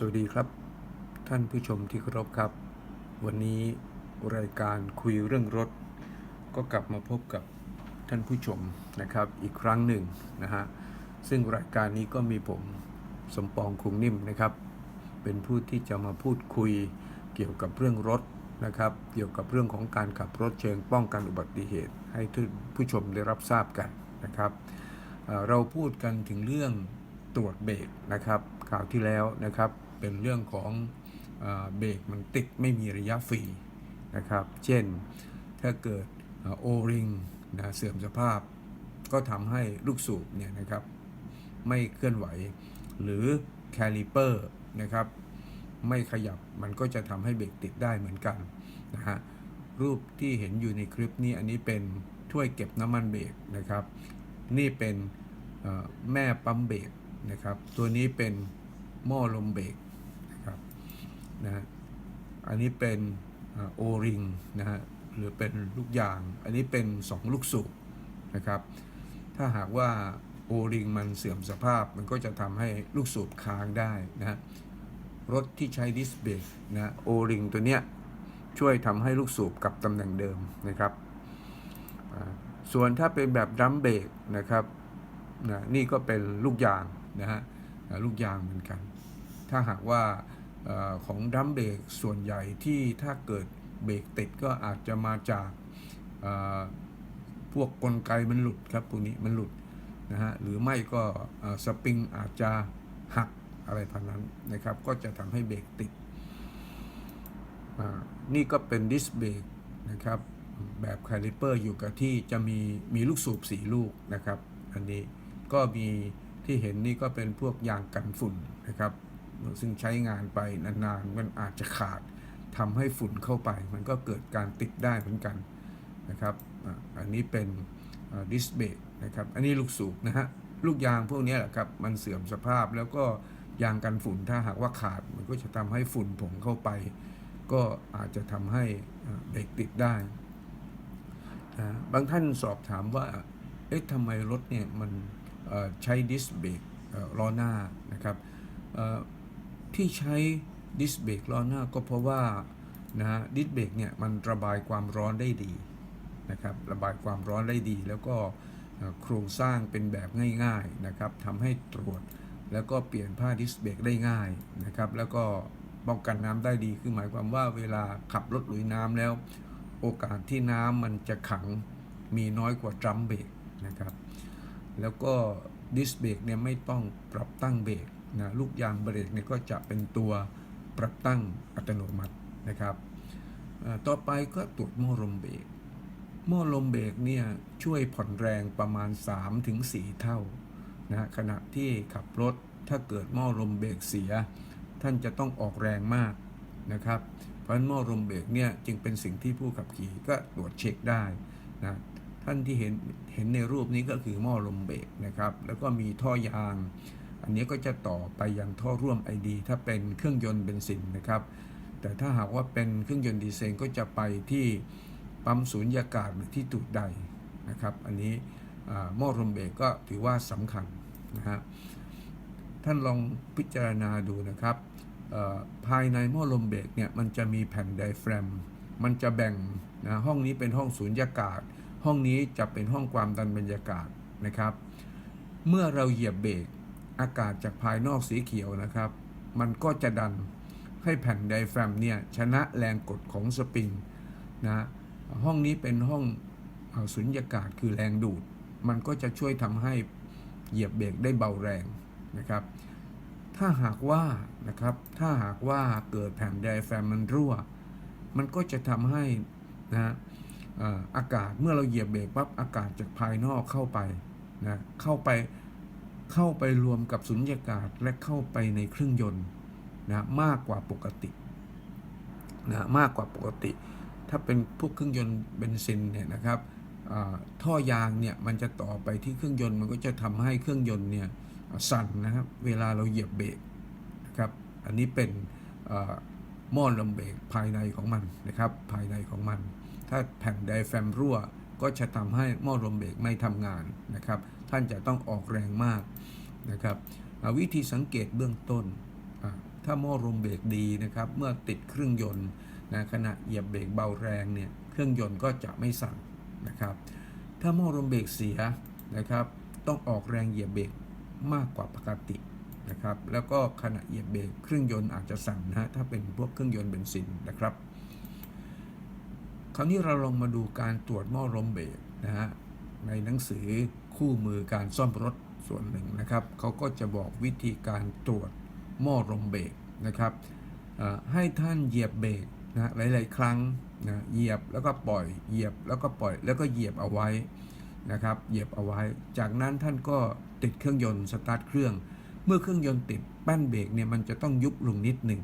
สวัสดีครับ ท่านผู้ชมที่เคารพครับ วันนี้รายการคุยเรื่องรถ ก็กลับมาพบกับท่านผู้ชมนะครับ อีกครั้งหนึ่งนะฮะซึ่งรายการนี้ก็มีผมสมปองคงนิ่มนะครับ เป็นผู้ที่จะมาพูดคุยเกี่ยวกับเรื่องรถนะครับ เกี่ยวกับเรื่องของการขับรถเชิงป้องกันอุบัติเหตุ ให้ท่านผู้ชมได้รับทราบกันนะครับเอ่อเราพูดกันถึงเรื่องตรวจเบรกนะครับคราวที่แล้วนะครับ เป็นเรื่องของเบรกมันติดไม่มีระยะฟรีนะครับ เช่นถ้าเกิดโอริงนะเสื่อมสภาพ ก็ทำให้ลูกสูบเนี่ยนะครับไม่เคลื่อนไหว หรือแคลิเปอร์นะครับไม่ขยับมันก็จะทำให้เบรกติดได้เหมือนกันนะฮะรูปที่เห็นอยู่ในคลิปนี้อันนี้เป็นถ้วยเก็บน้ำมันเบรกนะครับ นี่เป็นแม่ปั๊มเบรกนะครับ ตัวนี้เป็นหม้อลมเบรกนะค นะฮะอันนี้เป็นโอริงนะฮะหรือเป็นลูกยาง อันนี้เป็น 2 ลูกสูบนะครับ ถ้าหากว่าโอริงมันเสื่อมสภาพมันก็จะทำให้ลูกสูบค้างได้นะฮะรถที่ใช้ดิสเบรกนะโอริงตัวเนี้ยช่วยทำให้ลูกสูบกลับตำแหน่งเดิมนะครับ ส่วนถ้าเป็นแบบดัมเบรกนะครับนะนี่ก็เป็นลูกยางนะฮะลูกยางเหมือนกัน ถ้าหากว่า ของดัมเบรกส่วนใหญ่ที่ถ้าเกิดเบรกติดก็อาจจะมาจากพวกกลไกมันหลุดครับพวกนี้มันหลุดนะฮะหรือไม่ก็สปริงอาจจะหักอะไรพันนั้นนะครับ ก็จะทำให้เบรกติด นี่ก็เป็นดิสเบรกนะครับแบบคาลิเปอร์อยู่กับที่จะมีมีลูกสูบสีลูกนะครับ อันนี้ก็มีที่เห็นนี่ก็เป็นพวกยางกันฝุ่นนะครับ ซึ่งใช้งานไปนานๆมันอาจจะขาดทำให้ฝุ่นเข้าไป มันก็เกิดการติดได้เหมือนกันนะครับอันนี้เป็นดิสเบรกนะครับอันนี้ลูกสูบนะฮะลูกยางพวกนี้แหละครับมันเสื่อมสภาพแล้วก็ยางกันฝุ่นถ้าหากว่าขาดมันก็จะทำให้ฝุ่นผงเข้าไป ก็อาจจะทำให้เบรกติดได้นะบางท่านสอบถามว่าเอ๊ะทำไมรถเนี่ยมันใช้ดิสเบรกล้อหน้านะครับเอ่อ ที่ใช้ดิสเบรกล้อหน้าก็เพราะว่านะฮะดิสเบรกเนี่ยมันระบายความร้อนได้ดีนะครับระบายความร้อนได้ดี แล้วก็โครงสร้างเป็นแบบง่ายๆนะครับทำให้ตรวจแล้วก็เปลี่ยนผ้าดิสเบรกได้ง่ายนะครับแล้วก็ป้องกันน้ำได้ดีคือหมายความว่าเวลาขับรถลุยน้ำแล้ว โอกาสที่น้ำมันจะขังมีน้อยกว่าดรัมเบรกนะครับแล้วก็ดิสเบรกเนี่ยไม่ต้องปรับตั้งเบรก นะลูกยางเบรกเนี่ยก็จะเป็นตัวปรับตั้งอัตโนมัตินะครับ ต่อไปก็ตรวจหม้อลมเบรกหม้อลมเบรกเนี่ยช่วยผ่อนแรงประมาณ 3-4 เท่านะขณะที่ขับรถถ้าเกิดหม้อลมเบรกเสีย ท่านจะต้องออกแรงมากนะครับ เพราะฉะนั้นหม้อลมเบรกเนี่ยจึงเป็นสิ่งที่ผู้ขับขี่ก็ตรวจเช็คได้นะท่านที่เห็นเห็นในรูปนี้ก็คือหม้อลมเบรกนะครับ แล้วก็มีท่อยาง อันนี้ก็จะต่อไปยังท่อร่วม ID ถ้าเป็นเครื่องยนต์เบนซินนะครับ แต่ถ้าหากว่าเป็นเครื่องยนต์ดีเซลก็จะไปที่ปั๊มสูญญากาศหรือที่ตูดใดนะครับ อันนี้อ่าหม้อลมเบรกก็ถือว่าสำคัญนะฮะท่านลองพิจารณาดูนะครับภายในหม้อลมเบรกเนี่ยมันจะมีแผ่นไดแฟรม มันจะแบ่งนะห้องนี้เป็นห้องสูญญากาศ ห้องนี้จะเป็นห้องความดันบรรยากาศนะครับ เมื่อเราเหยียบเบรก อากาศจากภายนอกสีเขียวนะครับ มันก็จะดันให้แผ่นไดแฟรมเนี่ยชนะแรงกดของสปริงนะห้องนี้เป็นห้องเอ่อสุญญากาศคือแรงดูด มันก็จะช่วยทำให้เหยียบเบรกได้เบาแรงนะครับ ถ้าหากว่านะครับถ้าหากว่าเกิดแผ่นไดแฟรมมันรั่ว มันก็จะทำให้นะอากาศเมื่อเราเหยียบเบรกปั๊บอากาศจากภายนอกเข้าไปนะเข้าไป เข้าไปรวมกับสุญญากาศและเข้าไปในเครื่องยนต์นะมากกว่าปกตินะมากกว่าปกติ ถ้าเป็นพวกเครื่องยนต์เบนซินเนี่ยนะครับท่อยางเนี่ยมันจะต่อไปที่เครื่องยนต์มันก็จะทำให้เครื่องยนต์เนี่ยสั่นนะครับเวลาเราเหยียบเบรกนะครับอันนี้เป็นอ่าหม้อลมเบรกภายในของมันนะครับภายในของมัน ถ้าแผ่นไดแฟมรั่วก็จะทำให้หม้อลมเบรกไม่ทำงานนะครับ ท่านจะต้องออกแรงมากนะครับวิธีสังเกตเบื้องต้น ถ้าหม้อลมเบรกดีนะครับ เมื่อติดเครื่องยนต์นะขณะเหยียบเบรกเบาแรงเนี่ยเครื่องยนต์ก็จะไม่สั่นนะครับ ถ้าหม้อลมเบรกเสียนะครับ ต้องออกแรงเหยียบเบรกมากกว่าปกตินะครับ แล้วก็ขณะเหยียบเบรกเครื่องยนต์อาจจะสั่นนะฮะถ้าเป็นพวกเครื่องยนต์เบนซินนะครับ คราวนี้เราลองมาดูการตรวจหม้อลมเบรกนะฮะ ในหนังสือคู่มือการซ่อมรถส่วนหนึ่งนะครับเขาก็จะบอกวิธีการตรวจหม้อลมเบรกนะครับให้ท่านเหยียบเบรกนะหลาย ๆ ครั้งนะเหยียบแล้วก็ปล่อยเหยียบแล้วก็ปล่อยแล้วก็เหยียบเอาไว้นะครับเหยียบเอาไว้ จากนั้นท่านก็ติดเครื่องยนต์สตาร์ทเครื่อง เมื่อเครื่องยนต์ติดแป้นเบรกเนี่ยมันจะต้องยุบลงนิดหนึ่ง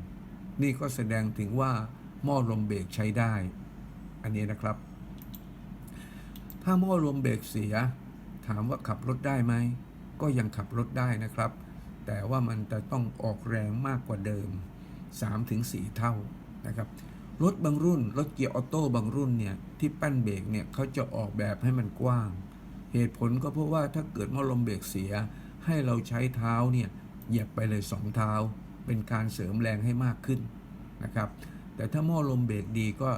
นี่ก็แสดงถึงว่าหม้อลมเบรกใช้ได้ อันนี้นะครับ ถ้าหม้อลมเบรกเสีย ถามว่าขับรถได้ไหม ก็ยังขับรถได้นะครับ แต่ว่ามันจะต้องออกแรงมากกว่าเดิม 3-4 เท่านะครับ รถบางรุ่น รถเกียร์ออโต้บางรุ่นเนี่ยที่แป้นเบรกเนี่ยเขาจะออกแบบให้มันกว้าง เหตุผลก็เพราะว่าถ้าเกิดหม้อลมเบรกเสีย ให้เราใช้เท้าเนี่ยเหยียบไปเลยสองเท้า เป็นการเสริมแรงให้มากขึ้นนะครับ แต่ถ้าหม้อลมเบรกดีก็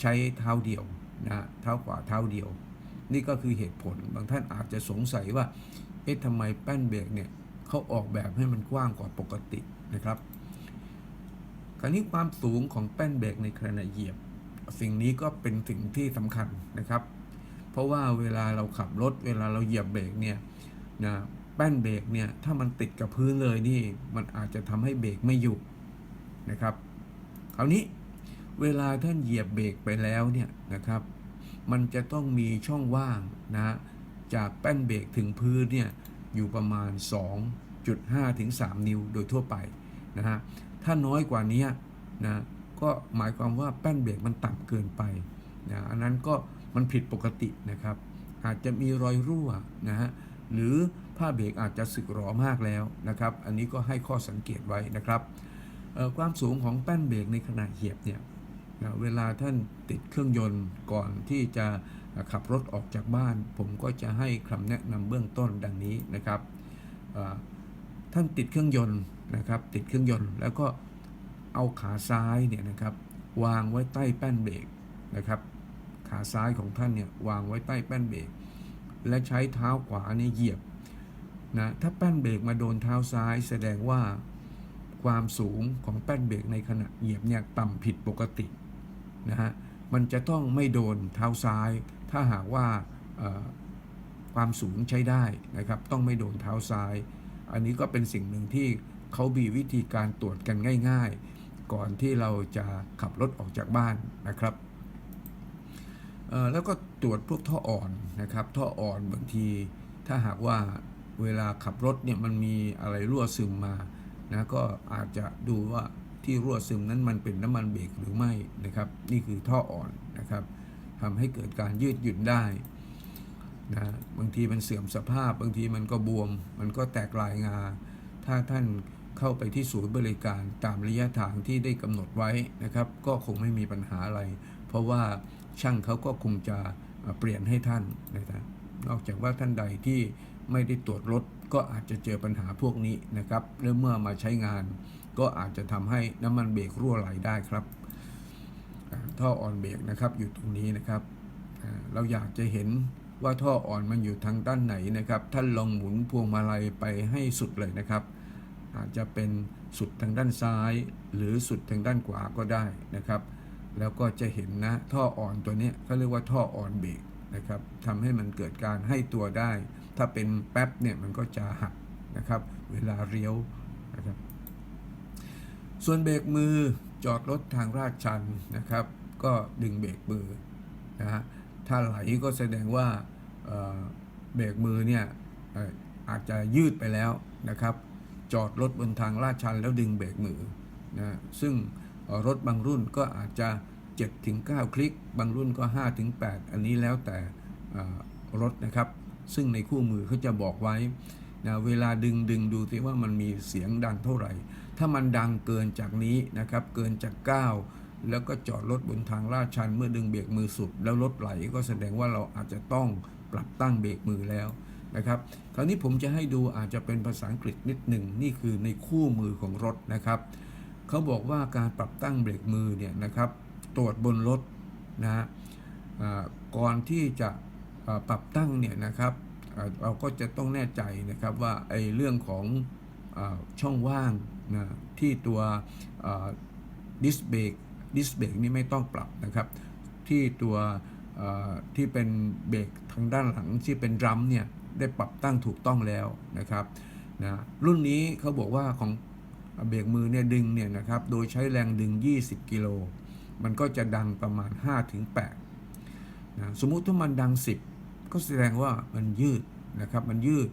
ใช้เท้าเดียวนะเท้าขวาเท้าเดียว นี่ก็คือเหตุผล บางท่านอาจจะสงสัยว่า เอ๊ะทำไมแป้นเบรกเนี่ยเขาออกแบบให้มันกว้างกว่าปกตินะครับคราวนี้ความสูงของแป้นเบรกในขณะเหยียบ สิ่งนี้ก็เป็นสิ่งที่สำคัญนะครับ เพราะว่าเวลาเราขับรถ เวลาเราเหยียบเบรกเนี่ยนะแป้นเบรกเนี่ยถ้ามันติดกับพื้นเลยนี่มันอาจจะทำให้เบรกไม่อยู่นะครับ คราวนี้เวลาท่านเหยียบเบรกไปแล้วเนี่ยนะครับ มันจะต้องมีช่องว่างนะจากแป้นเบรกถึงพื้นเนี่ยอยู่ประมาณ 2.5 ถึง 3 นิ้วโดยทั่วไปนะฮะถ้าน้อยกว่านี้นะก็หมายความว่าแป้นเบรกมันต่ำเกินไปนะอันนั้นก็มันผิดปกตินะครับ อาจจะมีรอยรั่วนะฮะหรือผ้าเบรกอาจจะสึกหรอมากแล้วนะครับ อันนี้ก็ให้ข้อสังเกตไว้นะครับความสูงของแป้นเบรกในขณะเหยียบเนี่ย นะเวลาท่านติดเครื่องยนต์ก่อนที่จะขับรถออกจากบ้าน ผมก็จะให้คำแนะนำเบื้องต้นดังนี้นะครับท่านติดเครื่องยนต์นะครับติดเครื่องยนต์แล้วก็เอาขาซ้ายเนี่ยนะครับวางไว้ใต้แป้นเบรกนะครับขาซ้ายของท่านเนี่ยวางไว้ใต้แป้นเบรกและใช้เท้าขวาเนี่ยเหยียบนะถ้าแป้นเบรกมาโดนเท้าซ้ายแสดงว่าความสูงของแป้นเบรกในขณะเหยียบเนี่ยต่ำผิดปกติ นะฮะมันจะต้องไม่โดนเท้าซ้าย ถ้าหากว่าความสูงใช้ได้นะครับ ต้องไม่โดนเท้าซ้าย อันนี้ก็เป็นสิ่งหนึ่งที่เขามีวิธีการตรวจกันง่าย ๆ ก่อนที่เราจะขับรถออกจากบ้านนะครับแล้วก็ตรวจพวกท่ออ่อนนะครับ ท่ออ่อนบางที ถ้าหากว่าเวลาขับรถเนี่ยมันมีอะไรรั่วซึมมานะก็อาจจะดูว่า ที่รั่วซึมนั้นมันเป็นน้ำมันเบรกหรือไม่นะครับ นี่คือท่ออ่อนนะครับทำให้เกิดการยืดหยุ่นได้นะบางทีมันเสื่อมสภาพ บางทีมันก็บวม มันก็แตกลายงา ถ้าท่านเข้าไปที่ศูนย์บริการตามระยะทางที่ได้กำหนดไว้นะครับ ก็คงไม่มีปัญหาอะไร เพราะว่าช่างเขาก็คงจะเปลี่ยนให้ท่านนะครับนอกจากว่าท่านใดที่ไม่ได้ตรวจรถก็อาจจะเจอปัญหาพวกนี้นะครับแล้วเมื่อมาใช้งาน ก็อาจจะทำให้น้ำมันเบรกรั่วไหลได้ครับท่ออ่อนเบรกนะครับอยู่ตรงนี้นะครับเราอยากจะเห็นว่าท่ออ่อนมันอยู่ทางด้านไหนนะครับท่านลองหมุนพวงมาลัยไปให้สุดเลยนะครับ อาจจะเป็นสุดทางด้านซ้าย หรือสุดทางด้านขวาก็ได้นะครับ แล้วก็จะเห็นนะท่ออ่อนตัวนี้เขาเรียกว่าท่ออ่อนเบรกนะครับทำให้มันเกิดการให้ตัวได้ ถ้าเป็นแป๊บเนี่ยมันก็จะหักนะครับ เวลาเลี้ยวนะครับ ส่วนเบรกมือจอดรถทางลาดชันนะครับ ก็ดึงเบรกมือนะฮะถ้าไหลก็แสดงว่าเบรกมือเนี่ยอาจจะยืดไปแล้วนะครับ จอดรถบนทางลาดชันแล้วดึงเบรกมือนะซึ่งรถบางรุ่นก็อาจจะ7ถึง9คลิก บางรุ่นก็5ถึง8อันนี้แล้วแต่รถนะครับ ซึ่งในคู่มือเขาจะบอกไว้นะเวลาดึงดึงดูสิว่ามันมีเสียงดังเท่าไหร่ ถ้ามันดังเกินจากนี้นะครับ เกินจาก 9 แล้วก็จอดรถบนทางลาดชันเมื่อดึงเบรกมือสุด แล้วรถไหลก็แสดงว่าเราอาจจะต้องปรับตั้งเบรกมือแล้วนะครับ คราวนี้ผมจะให้ดูอาจจะเป็นภาษาอังกฤษนิดหนึ่งนี่คือในคู่มือของรถนะครับเขาบอกว่าการปรับตั้งเบรกมือเนี่ยนะครับ ตรวจบนรถนะฮะก่อนที่จะปรับตั้งเนี่ยนะครับเราก็จะต้องแน่ใจนะครับว่าไอ้เรื่องของ ช่องว่างนะที่ตัวดิสเบรกดิสเบรกนี่ไม่ต้องปรับนะครับ ที่ตัวที่เป็นเบรกทางด้านหลังที่เป็นดรัมเนี่ยได้ปรับตั้งถูกต้องแล้วนะครับนะรุ่นนี้เขาบอกว่าของเบรกมือเนี่ยดึงเนี่ยนะครับโดยใช้แรงดึง 20 กิโล มันก็จะดังประมาณ 5-8นะสมมุติถ้ามันดัง 10 ก็แสดงว่ามันยืดนะครับมันยืด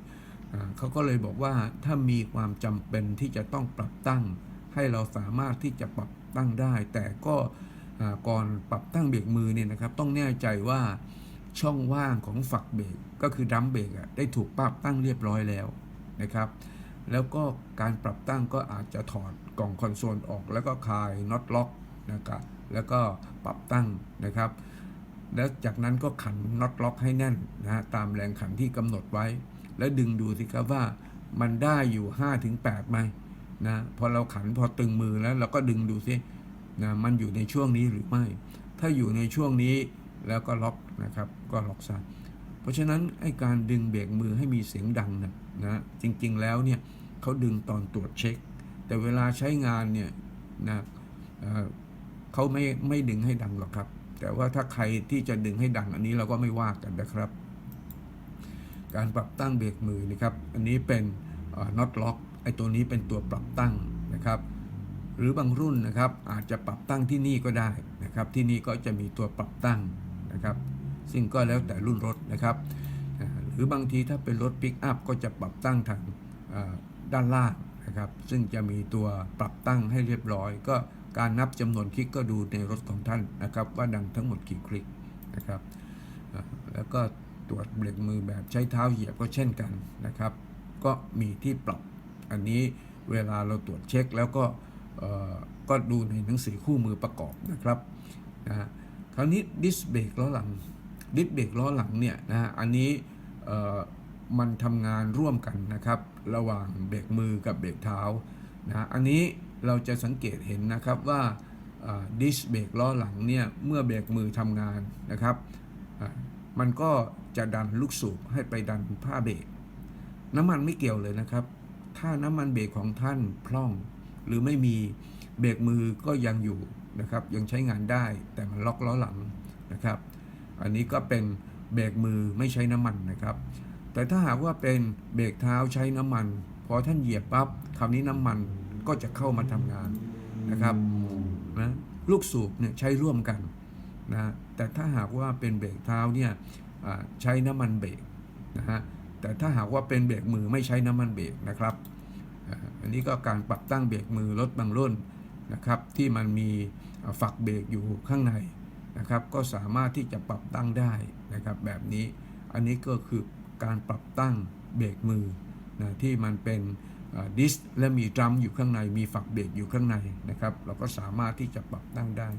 เขาก็เลยบอกว่าถ้ามีความจำเป็นที่จะต้องปรับตั้ง ให้เราสามารถที่จะปรับตั้งได้ แต่ก็อ่าก่อนปรับตั้งเบรกมือเนี่ยนะครับ ต้องแน่ใจว่าช่องว่างของฝักเบรกก็คือดัมเบรกอะได้ถูกปรับตั้งเรียบร้อยแล้วนะครับแล้วก็การปรับตั้งก็อาจจะถอดกล่องคอนโซลออก แล้วก็คลายน็อตล็อกนะครับแล้วก็ปรับตั้งนะครับ แล้วจากนั้นก็ขันน็อตล็อกให้แน่นนะฮะตามแรงขันที่กำหนดไว้ แล้วดึงดูสิครับว่ามันได้อยู่5-8ไหมนะพอเราขันพอตึงมือแล้วเราก็ดึงดูสินะมันอยู่ในช่วงนี้หรือไม่ ถ้าอยู่ในช่วงนี้แล้วก็ล็อกนะครับก็ล็อกซะเพราะฉะนั้นไอ้การดึงเบรกมือให้มีเสียงดังนะนะจริงๆแล้วเนี่ยเขาดึงตอนตรวจเช็ค แต่เวลาใช้งานเนี่ยนะเเขาไม่ไม่ดึงให้ดังหรอกครับ แต่ว่าถ้าใครที่จะดึงให้ดังอันนี้เราก็ไม่ว่ากันนะครับ การปรับตั้งเบรกมือนะครับ อันนี้เป็นน็อตล็อกไอ้ตัวนี้เป็นตัวปรับตั้งนะครับ หรือบางรุ่นนะครับอาจจะปรับตั้งที่นี่ก็ได้นะครับ ที่นี่ก็จะมีตัวปรับตั้งนะครับ ซึ่งก็แล้วแต่รุ่นรถนะครับ หรือบางทีถ้าเป็นรถปิกอัพก็จะปรับตั้งทางด้านล่างนะครับ ซึ่งจะมีตัวปรับตั้งให้เรียบร้อย ก็การนับจำนวนคลิกก็ดูในรถของท่านนะครับ ว่าดังทั้งหมดกี่คลิกนะครับ แล้วก็ ตรวจเบรกมือแบบใช้เท้าเหยียบก็เช่นกันนะครับ ก็มีที่ปรับอันนี้เวลาเราตรวจเช็คแล้วก็เออก็ดูในหนังสือคู่มือประกอบนะครับนะฮะคราวนี้ดิสเบรกล้อหลังดิสเบรกล้อหลังเนี่ยนะฮะอันนี้เอ่อมันทำงานร่วมกันนะครับ ระหว่างเบรกมือกับเบรกเท้านะอันนี้เราจะสังเกตเห็นนะครับว่าดิสเบรกล้อหลังเนี่ยเมื่อเบรกมือทำงานนะครับ มันก็จะดันลูกสูบให้ไปดันผ้าเบรกน้ำมันไม่เกี่ยวเลยนะครับ ถ้าน้ำมันเบรกของท่านพร่อง หรือไม่มีเบรกมือก็ยังอยู่นะครับ ยังใช้งานได้แต่มันล็อกล้อหลังนะครับ อันนี้ก็เป็นเบรกมือไม่ใช้น้ำมันนะครับ แต่ถ้าหากว่าเป็นเบรกเท้าใช้น้ำมันพอท่านเหยียบปั๊บคราวนี้น้ำมันก็จะเข้ามาทำงานนะครับนะลูกสูบเนี่ยใช้ร่วมกัน นะแต่ถ้าหากว่าเป็นเบรกเท้าเนี่ยใช้น้ำมันเบรกนะฮะแต่ถ้าหากว่าเป็นเบรกมือไม่ใช้น้ำมันเบรกนะครับอันนี้ก็การปรับตั้งเบรกมือรถบางรุ่นนะครับที่มันมีฝักเบรกอยู่ข้างในนะครับก็สามารถที่จะปรับตั้งได้นะครับแบบนี้อันนี้ก็คือการปรับตั้งเบรกมือนะที่มันเป็นดิสและมีดรัมอยู่ข้างในมีฝักเบรกอยู่ข้างในนะครับเราก็สามารถที่จะปรับตั้งได้